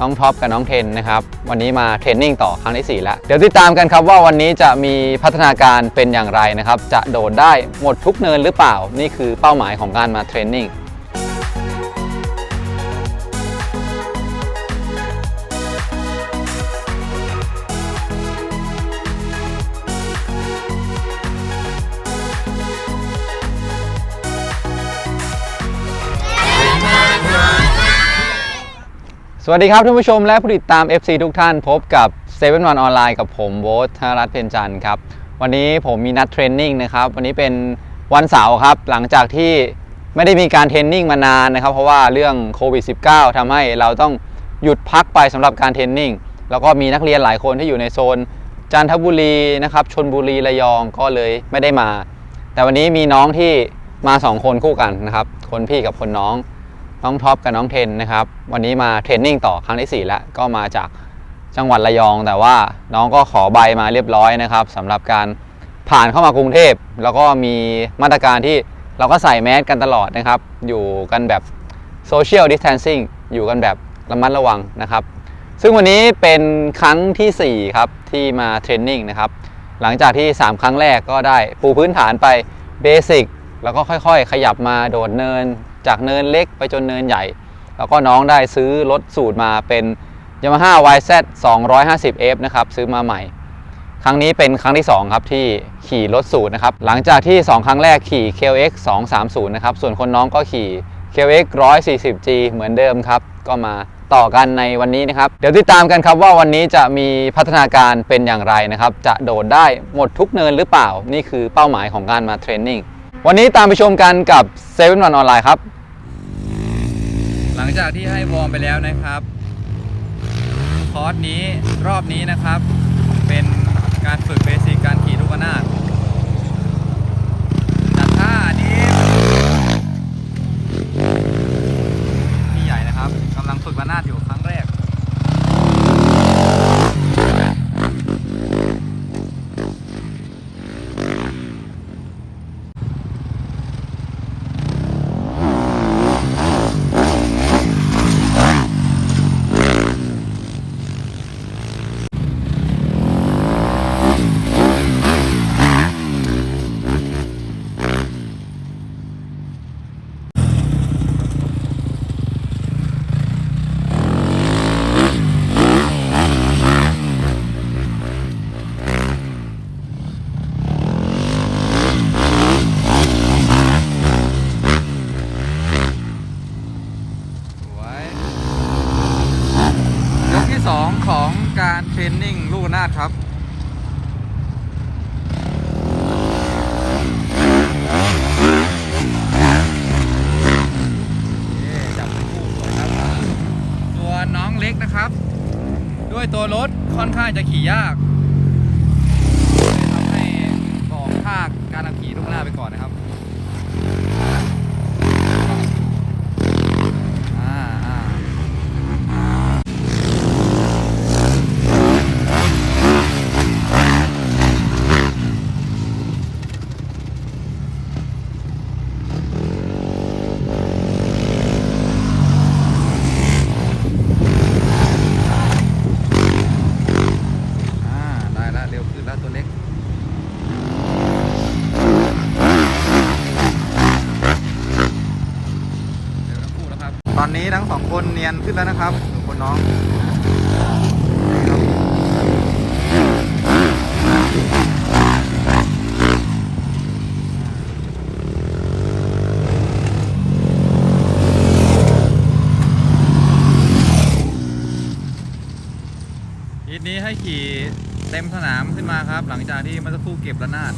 น้องท็อปกับน้องเทนนะครับ วันนี้มาเทรนนิ่งต่อครั้งที่ 4 แล้ว เดี๋ยวติดตามกันครับว่าวันนี้จะมีพัฒนาการเป็นอย่างไรนะครับ จะโดดได้หมดทุกเนินหรือเปล่า นี่คือเป้าหมายของการมาเทรนนิ่ง สวัสดีครับท่านผู้ชมและผู้ติดตาม FC ทุกท่านพบกับ7 1 1ออนไลน์กับผมโบ๊ทธนรัตน์เพ็ญจันทร์ครับวันนี้ผมมีนัดเทรนนิ่งนะครับวันนี้เป็นวันเสาร์ครับหลังจากที่ไม่ได้มีการเทรนนิ่งมานานนะครับเพราะว่าเรื่องโควิด -19 ทำให้เราต้องหยุดพักไปสำหรับการเทรนนิ่งแล้วก็มีนักเรียนหลายคนที่อยู่ในโซนจันทบุรีนะครับชนบุรีระยองก็เลยไม่ได้มา แต่วันนี้มีน้องที่มา 2 คนคู่กันนะครับคนพี่กับคนน้อง น้องท็อปกับน้องเทนนะครับ วันนี้มาเทรนนิ่งต่อครั้งที่ 4 แล้ว ก็มาจากจังหวัดระยอง แต่ว่าน้องก็ขอใบมาเรียบร้อยนะครับสำหรับการผ่านเข้ามากรุงเทพ แล้วก็มีมาตรการที่เราก็ใส่แมสกันตลอดนะครับ อยู่กันแบบโซเชียลดิส a ทนซิ่งอยู่กันแบบระมัดระวังนะครับ ซึ่งวันนี้เป็นครั้งทีสี่ 4 ครับ ที่มาเทรนนิ่งนะครับ หลังจากที่ 3 ครั้งแรกก็ได้ปูพื้นฐานไปเบสิกแล้วก็ค่อยๆ ขยับมาโดดเนิน จากเนินเล็กไปจนเนินใหญ่ แล้วก็น้องได้ซื้อรถสูตรมาเป็น Yamaha YZ 250F นะครับซื้อมาใหม่ ครั้งนี้เป็นครั้งที่ 2 ครับที่ขี่รถสูตรนะครับ หลังจากที่ 2 ครั้งแรกขี่ KX 230 นะครับ ส่วนคนน้องก็ขี่ KX 140G เหมือนเดิมครับ ก็มาต่อกันในวันนี้นะครับ เดี๋ยวติดตามกันครับว่าวันนี้จะมีพัฒนาการเป็นอย่างไรนะครับ จะโดดได้หมดทุกเนินหรือเปล่า นี่คือเป้าหมายของการมาเทรนนิ่ง วันนี้ตามไปชมกันกับ7 1 1ออนไลน์ครับ งจากที่ให้วอร์มไปแล้วนะครับ คอร์สนี้รอบนี้นะครับ เป็นการฝึกเบสิกการขี่ลูกระนาดจัดท่านี้พี่ใหญ่นะครับกำลังฝึกระนาดอยู่ครั้งแรก สวยยกที่ 2 ของการเทรนนิ่งลูกระนาดครับ จับเป็นคู่สวยครับ ส่วนน้องเล็กนะครับ ด้วยตัวรถค่อนข้างจะขี่ยากเลยทำให้บอกภาคการขับขี่ลูกหน้าไปก่อนนะครับ อ่าอ่าอ่าได้แล้วเร็วขึ้นแล้วตัวเล็ก เดี๋ยวทั้งคู่แล้วครับ ตอ นี้ทั้งสองคนเนียนขึ้นแล้วนะครับส่วนคนน้องทีนี้ให้ขี่เต็มสนามขึ้นมาครับ หลังจากที่มื่อสักครู่เก็บระนาด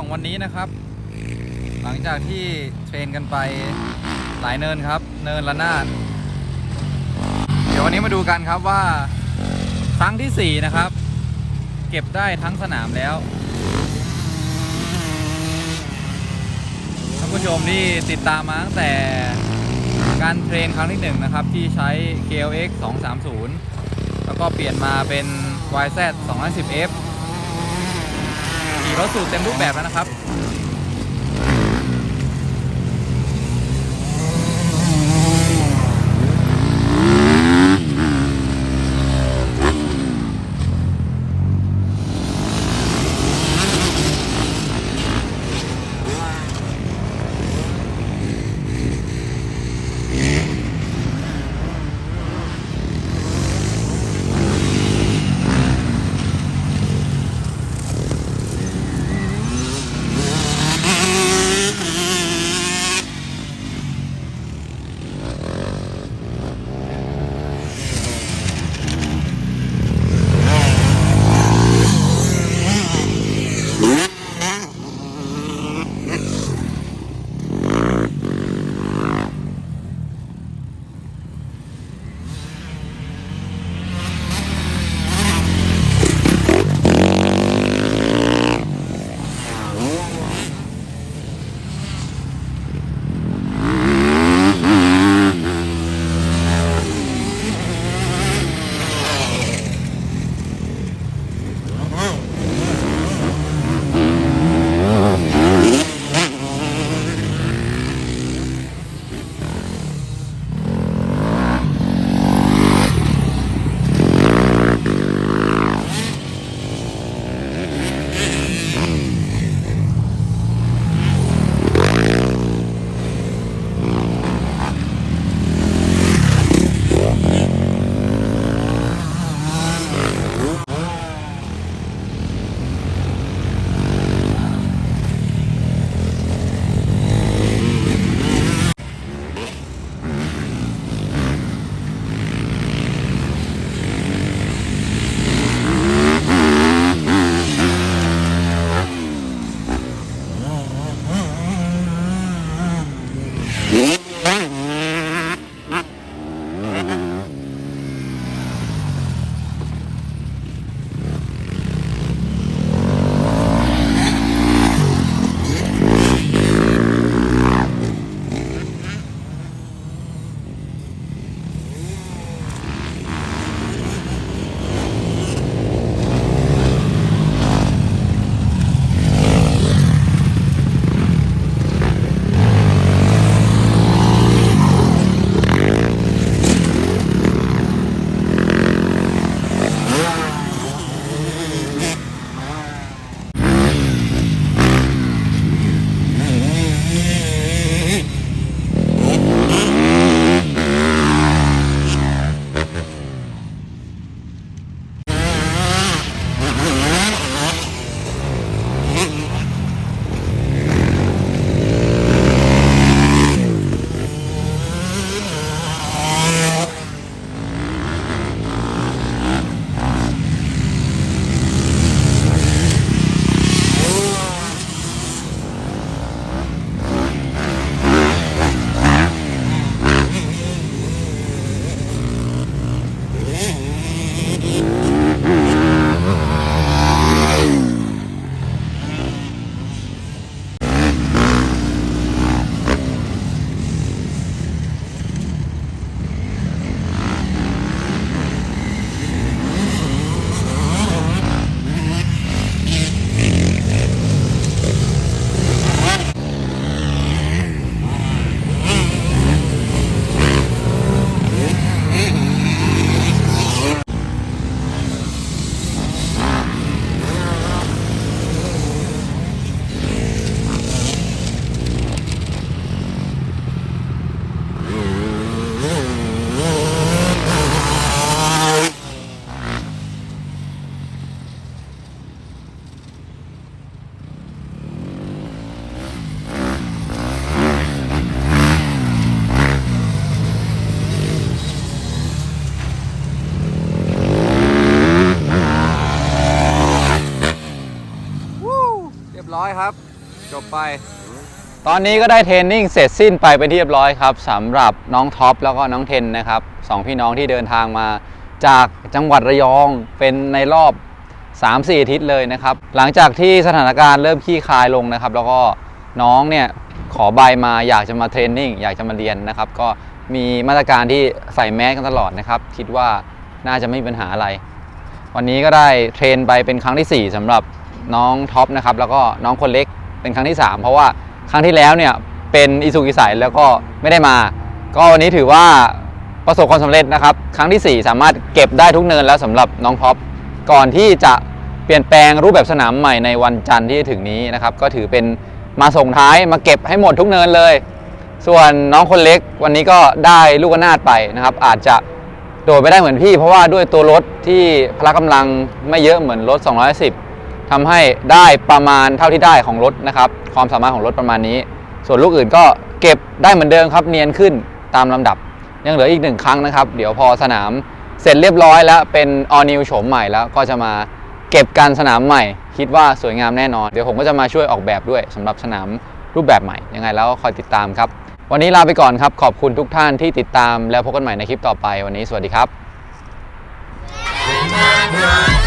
อ วันนี้นะครับ หลังจากที่เทรนกันไปหลายเนินครับ เนินละนาด เดี๋ยววันนี้มาดูกันครับว่าครั้งที่ 4 นะครับ เก็บได้ทั้งสนามแล้วท่านผู้ชมที่ติดตามมาตั้งแต่การเทรนครั้งที่1นะครับ ที่ใช้ KLX 230 แล้วก็เปลี่ยนมาเป็น YZ 210F รถสูตรเต็มรูปแบบแล้วนะครับ อยครับต่อไป ตอนนี้ก็ได้เทรนนิ่งเสร็จสิ้นไปเป็นที่เรียบร้อยครับสำหรับน้องท็อปแล้วก็น้องเทนนะครับสองพี่น้องที่เดินทางมาจากจังหวัดระยองเป็นในรอบ 3-4อาทิตย์เลยนะครับ หลังจากที่สถานการณ์เริ่มขี้คายลงนะครับ แล้วก็น้องเนี่ยขอใบมาอยากจะมาเทรนนิ่งอยากจะมาเรียนนะครับ ก็มีมาตรการที่ใส่แมสกันตลอดนะครับ คิดว่าน่าจะไม่มีปัญหาอะไร วันนี้ก็ได้เทรนไปเป็นครั้งทีสี่4สำหรับ น้องท็อปนะครับแล้วก็น้องคนเล็กเป็นครั้งที่ 3 เพราะว่าครั้งที่แล้วเนี่ยเป็นอิสุกิสัยแล้วก็ไม่ได้มา ก็วันนี้ถือว่าประสบความสำเร็จนะครับ ครั้งทีสี่ 4 สามารถเก็บได้ทุกเนินแล้วสำหรับน้องท็อปก่อนที่จะเปลี่ยนแปลงรูปแบบสนามใหม่ในวันจันทร์ที่จะถึงนี้นะครับ ก็ถือเป็นมาส่งท้ายมาเก็บให้หมดทุกเนินเลย ส่วนน้องคนเล็กวันนี้ก็ได้ลูกนาดไปนะครับ อาจจะโดดไม่ได้เหมือนพี่ เพราะว่าด้วยตัวรถที่พละกำลังไม่เยอะเหมือนรถ 210 ทำให้ได้ประมาณเท่าที่ได้ของรถนะครับความสามารถของรถประมาณนี้ ส่วนลูกอื่นก็เก็บได้เหมือนเดิมครับเนียนขึ้นตามลำดับ ยังเหลืออีกหนึ่งครั้งนะครับ เดี๋ยวพอสนามเสร็จเรียบร้อยแล้วเป็นออนิวโฉมใหม่แล้วก็จะมาเก็บกันสนามใหม่ คิดว่าสวยงามแน่นอน เดี๋ยวผมก็จะมาช่วยออกแบบด้วยสำหรับสนามรูปแบบใหม่ยังไงแล้วคอยติดตามครับ วันนี้ลาไปก่อนครับ ขอบคุณทุกท่านที่ติดตามแล้วพบกันใหม่ในคลิปต่อไปวันนี้สวัสดีครับ Bye.